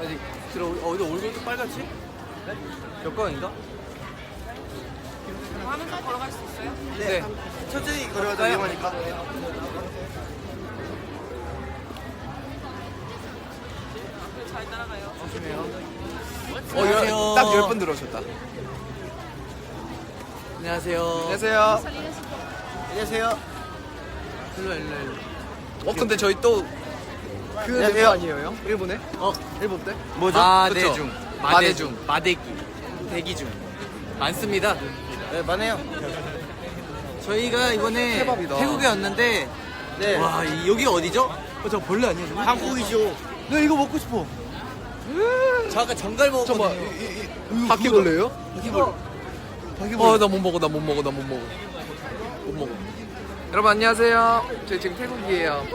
아직 들어 어디 얼굴도 빨갛지? 역광인가? 하면서 걸어갈 수 있어요? 네. 천천히 걸어가다 위험하니까. 잘 따라가요. 조심해요. 어, 안녕하세요. 딱 10번 들어오셨다. 안녕하세요. 안녕하세요. 안녕하세요. 일로 와, 일로 와, 일로. 와. 어, 근데 저희 또, 그, 멤버 아니에요? 일본에? 어, 일본 때? 뭐죠? 마대중. 마대중. 마대 중. 마대기. 대기 중. 많습니다. 네, 많아요. 저희가 이번에 케밥이다. 태국에 왔는데 네. 와 이- 여기 어디죠? 어, 저 벌레 아니야 저거? 한국이죠. 나 이거 먹고 싶어. 저 아까 정갈 먹었거든요. 바퀴벌레예요? 바퀴벌레. 어, 나 못 먹어, 나 못 먹어, 나 못 먹어. 못 먹어. 여러분, 안녕하세요. 저희 지금 태국이에요.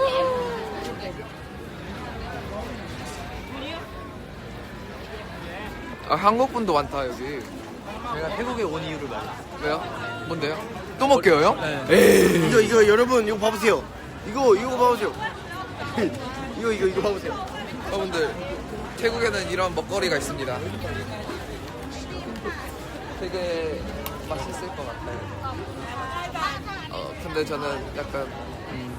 아, 한국 분도 많다, 여기. 제가 태국에 온 이유를 말. 왜요? 뭔데요? 또 먹게요요? 네. 에이. 이거 이거 여러분 이거 봐보세요. 이거 이거 봐보세요. 이거 이거 이거 봐보세요. 여러분들, 태국에는 이런 먹거리가 있습니다. 되게 맛있을 것 같아요. 어, 근데 저는 약간, 음.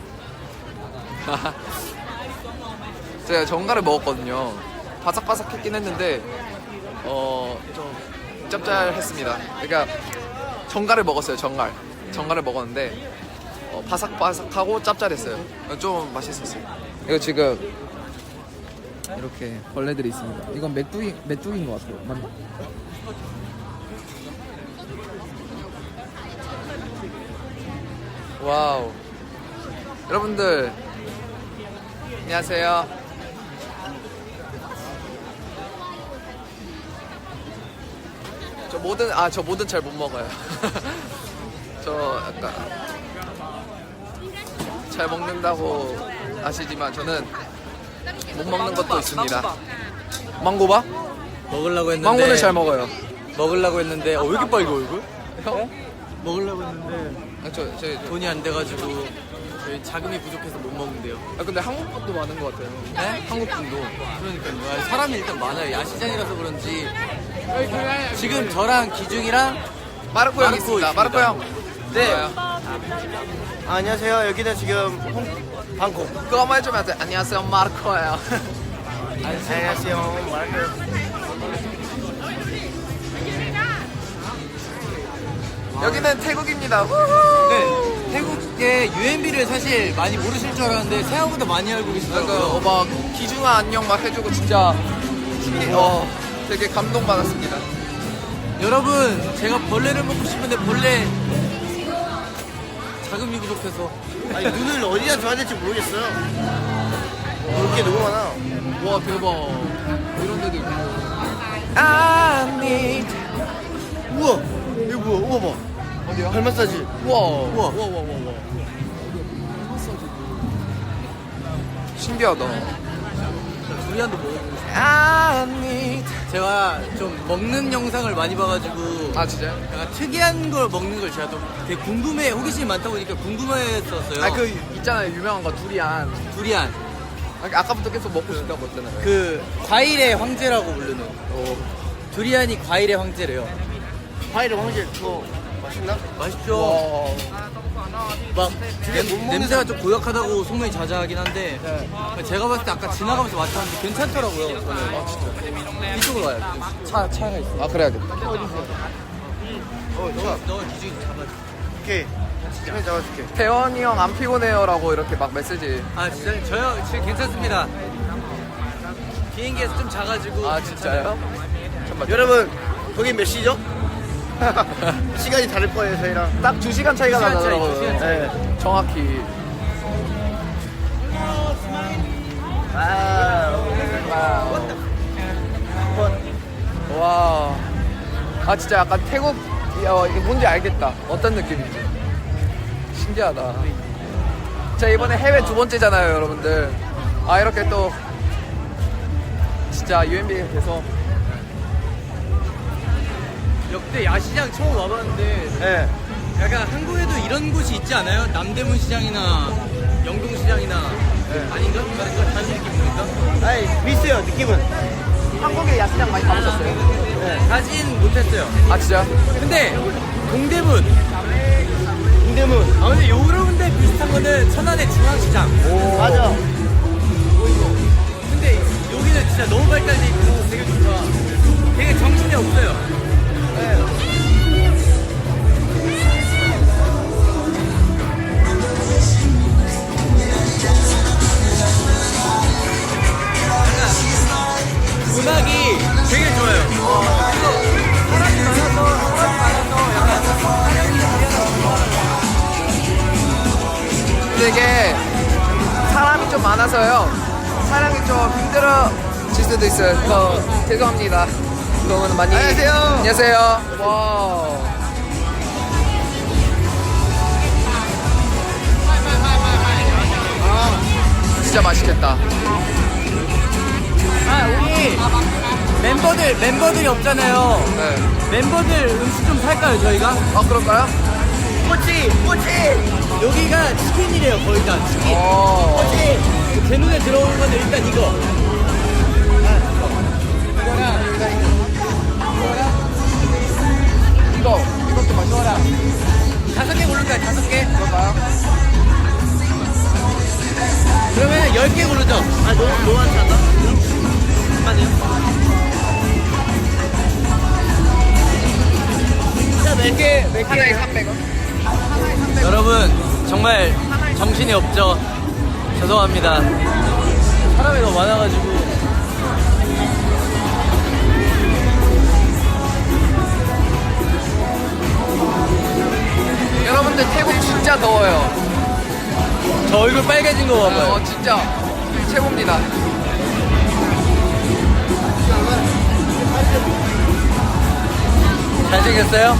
제가 정갈을 먹었거든요. 바삭바삭했긴 했는데, 어, 좀 짭짤했습니다. 그러니까, 정갈을 먹었어요, 정갈. 정갈을 먹었는데, 어, 바삭바삭하고 짭짤했어요. 좀 맛있었어요. 이거 지금, 이렇게 벌레들이 있습니다. 이건 메뚜기, 메뚜기인 것 같아요. 맞나? 와우. 여러분들, 안녕하세요. 저 뭐든, 아, 저 뭐든 잘 못 먹어요. 저 약간, 잘 먹는다고 아시지만 저는 못 먹는 것도 있습니다. 망고바? 먹으려고 했는데 망고는 잘 먹어요. 먹으려고 했는데 어, 왜 이렇게 빨개 얼굴? 형? 먹으려고 했는데 아, 저, 저, 저, 돈이 안 돼가지고 저희 자금이 부족해서 못 먹는데요. 아, 근데 한국 분도 많은 것 같아요. 네? 한국 분도. 그러니까요. 아, 사람이 일단 많아요. 야시장이라서 그런지 지금 저랑 기중이랑 마르코 형 마르코 있습니다. 있습니다. 마르코 형. 네. 아, 안녕하세요. 여기는 지금 홍, 방콕. 그거 한번 해주면 안 돼. 안녕하세요, 마르코예요. 안녕하세요. 마르크. 여기는 태국입니다. 네, 태국의 UMB를 사실 많이 모르실 줄 알았는데 생각보다 많이 알고 그, 계시더라고요. 어, 막, 기중아 안녕 막 해주고 진짜, 신기, 어, 되게 감동받았습니다. 여러분, 제가 벌레를 먹고 싶은데 벌레 자금이 부족해서 아니 눈을 어디다 줘야 될지 모르겠어요. 볼 게 너무 많아. 와, 대박. 이런 데도 있고. I need. 우와. 이거 뭐야? 우와 봐. 어디요? 발 마사지. 우와. 우와. 우와, 우와, 우와, 우와. 신기하다. 싶어요. I need. 제가 좀 먹는 영상을 많이 봐가지고 아, 진짜요? 약간 특이한 걸 먹는 걸 제가 좀 되게 궁금해 호기심이 많다 보니까 궁금했었어요. 아, 그, 있잖아요. 유명한 거, 두리안. 두리안 아, 아까부터 계속 먹고 싶다고 했잖아요. 그 과일의 황제라고 부르는 어, 두리안이 과일의 황제래요. 파이를 황제 그거 맛있나? 맛있죠. 와. 막 되게 못 냄, 먹는 냄새가 좀 고약하다고 소문이 자자하긴 한데 제가 봤을 때 아까 지나가면서 맡았는데 괜찮더라고요. 저는. 아 진짜. 이쪽으로 와요. 차 차가 있어. 아, 그래야겠다. 어, 너, 너 기준이 잡아. 오케이. 지금 잡아줄게. 태원이 형 안 피곤해요라고 이렇게 막 메시지. 아 진짜 저요 지금 괜찮습니다. 비행기에서 좀 자가지고. 아, 진짜요? 여러분, 거기 몇 시죠? 시간이 다를 거예요, 저희랑. 딱 2시간 차이가 두 시간 차이, 나더라고요. 두 시간 차이. 네. 정확히. 와. 아, 진짜 약간 태국, 어, 이게 뭔지 알겠다. 어떤 느낌인지. 신기하다. 제가 이번에 해외 두 번째잖아요, 여러분들. 아, 이렇게 또, 진짜 UMB가 돼서. 역대 야시장 처음 와봤는데 네. 약간 한국에도 이런 곳이 있지 않아요? 남대문 시장이나 영동 시장이나 아닌가? 다른 거 다른 느낌입니까? 아니, 비슷해요, 느낌은. 한국에 야시장 많이 가보셨어요? 네, 가진 못했어요. 아 진짜? 근데 동대문. 동대문. 아 근데 요런데 비슷한 거는 천안의 중앙시장. 맞아. 근데 여기는 진짜 너무 발달돼 있고 되게 좋다. 되게 정신이 없어요. 음악이 되게. 사람이 사람이 사람이 좀 많아서요. 촬영이 좀 힘들어질 수도 있어요. 어, 죄송합니다. 그러면 많이. 안녕하세요. 안녕하세요. 와. 진짜 맛있겠다. 아 우리 멤버들 멤버들이 없잖아요. 네. 멤버들 음식 좀 살까요 저희가? 아 그럴까요? 꼬치, 꼬치. 여기가 치킨이래요 거의 다 치킨. 어. 꼬치. 제 눈에 들어오는 건 일단. 이거 개 고를까요? 다섯 개? 그럴까요? 그러면 열 개 고르죠. 아, 너무, 너무 많지 않나? 진짜 몇 개, 몇 하나에 300원. 여러분 정말 정신이 없죠. 죄송합니다. 사람이 너무 많아가지고. 여러분들 태국 진짜 더워요. 저 얼굴 빨개진 거 봐봐요. 어 진짜 최고입니다. 잘생겼어요?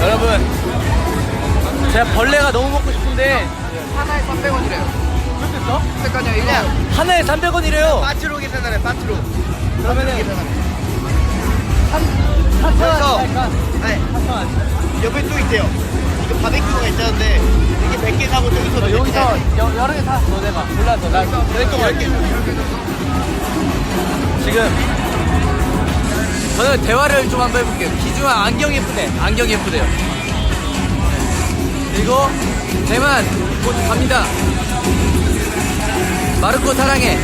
여러분, 제가 벌레가 너무 먹고 싶은데 하나에 300원이래요. 그렇겠어? 잠깐요 이거. 하나에 300원이래요. 빠트로 계산하래, 빠트로. 그러면은 계산하래. 그래서 아니, 옆에 또 있대요. 이거 바베큐가 있다는데, 이게 100개 사고 저기서 어, 여기서 여, 여러 개 사. 너 내봐. 몰라서 나 내거 10개. 지금 저는 대화를 좀 한번 해볼게요. 기중아 안경 예쁘네. 안경 예쁘대요. 그리고 대만 곧 갑니다. 마르코 사랑해.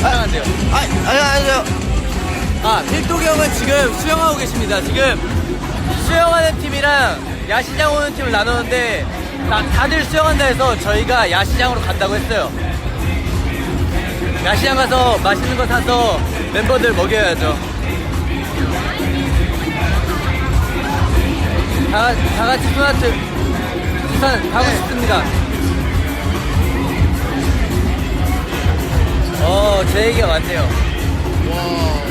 사랑한대요. 아, 아니, 아니요. 아, 필독이 형은 지금 수영하고 계십니다. 지금 수영하는 팀이랑 야시장 오는 팀을 나누는데 다, 다들 수영한다 해서 저희가 야시장으로 간다고 했어요. 야시장 가서 맛있는 거 사서 멤버들 먹여야죠. 다, 다 같이 소나트 부산 가고 싶습니다. 어, 제 얘기가 많네요.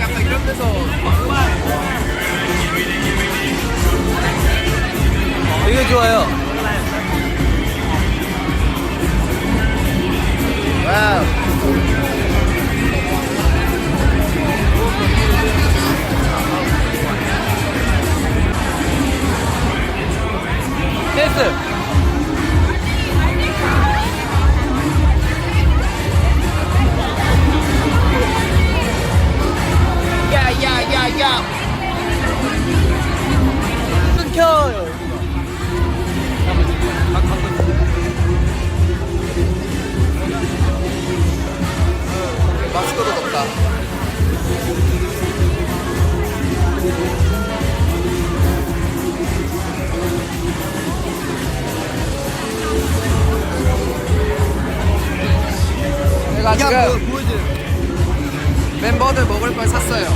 약간 이런 데서 되게 좋아요. 오늘 먹을 걸 샀어요.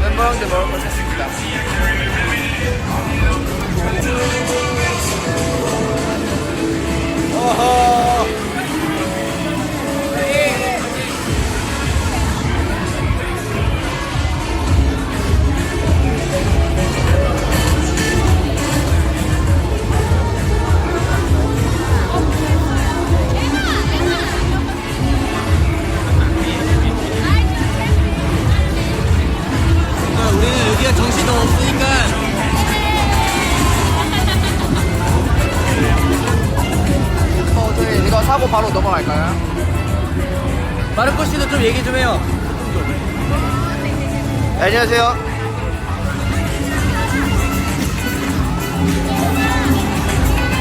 멤버형들 먹을 걸 샀습니다. 어허. 안녕하세요.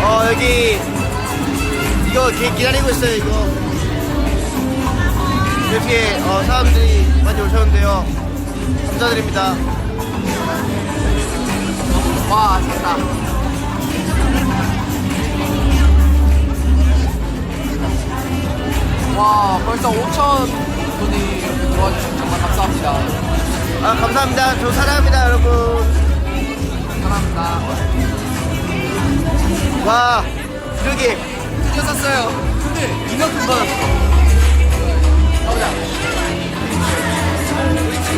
어, 여기, 이거 기, 기다리고 있어요, 이거. 이렇게, 어, 사람들이 많이 오셨는데요. 감사드립니다. 와, 됐다. 와, 벌써 5천 분이 도와주셔서 정말 감사합니다. 아, 감사합니다. 저 사랑합니다, 여러분. 사랑합니다. 와, 이렇게. 드디어 샀어요. 근데 이만큼 받았어.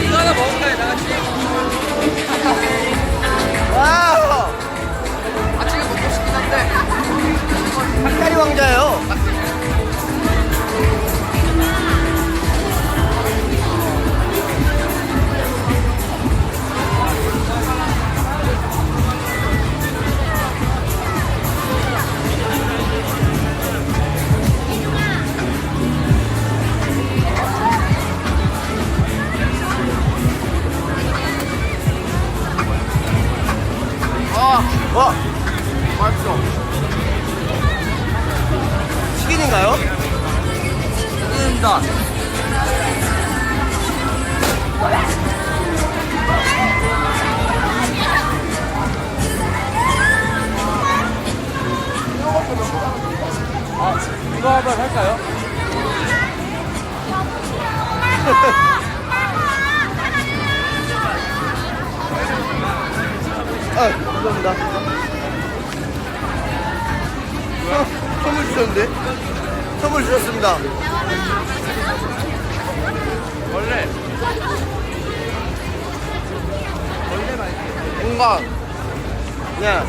이거 하나 먹을까요, 다 같이? 와우! 아침에 먹고 싶긴 한데. 와, 맛있어. 치킨인가요? 뜯는다. 아, 이거 한번 할까요? 아, 감사합니다. 어, 선물 주셨는데? 선물 주셨습니다. 원래 뭔가 네,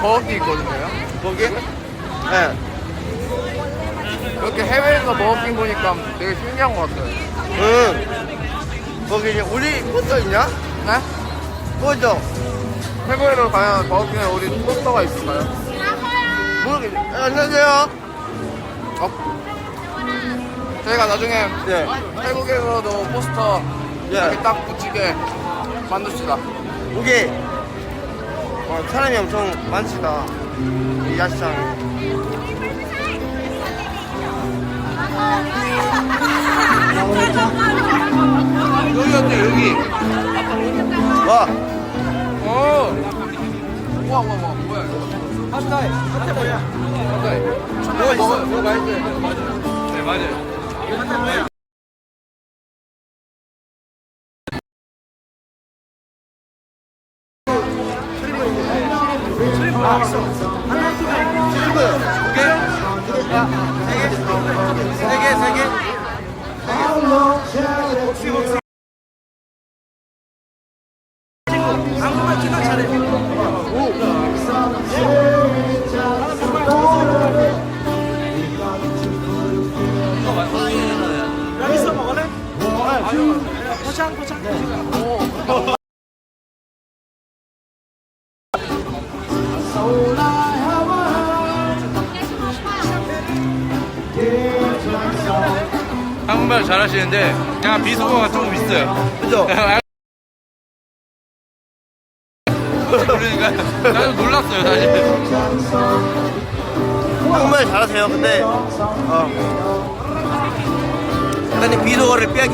버거킹 있거든요. 거기? 네. 이렇게 해외에서 버거킹 보니까 되게 신기한 것 같아요. 응. 거기 이제 우리 포스터 있냐? 네? 그거죠? 해외로 가면 버거킹에 어디 포스터가 있을까요? 모르겠네. 아, 안녕하세요. 어? 저희가 나중에 네. 태국에서도 포스터 예. 이렇게 딱 붙이게 만듭시다. 어, 사람이 엄청 많시다. 이 야시장. 이거? 핫타이. 핫타이 뭐야? 핫타이. 뭐가 있어? 이거 맛있어요. 맞아요. 네, 맞아요. 세 개, 세 개. 한 국말 잘하시는데 그냥 비속어가 조금 있어요. 그죠? 그러니까 나도 놀랐어요 사실. 정말 잘하세요. 근데 어. 약간 비속어를 빼기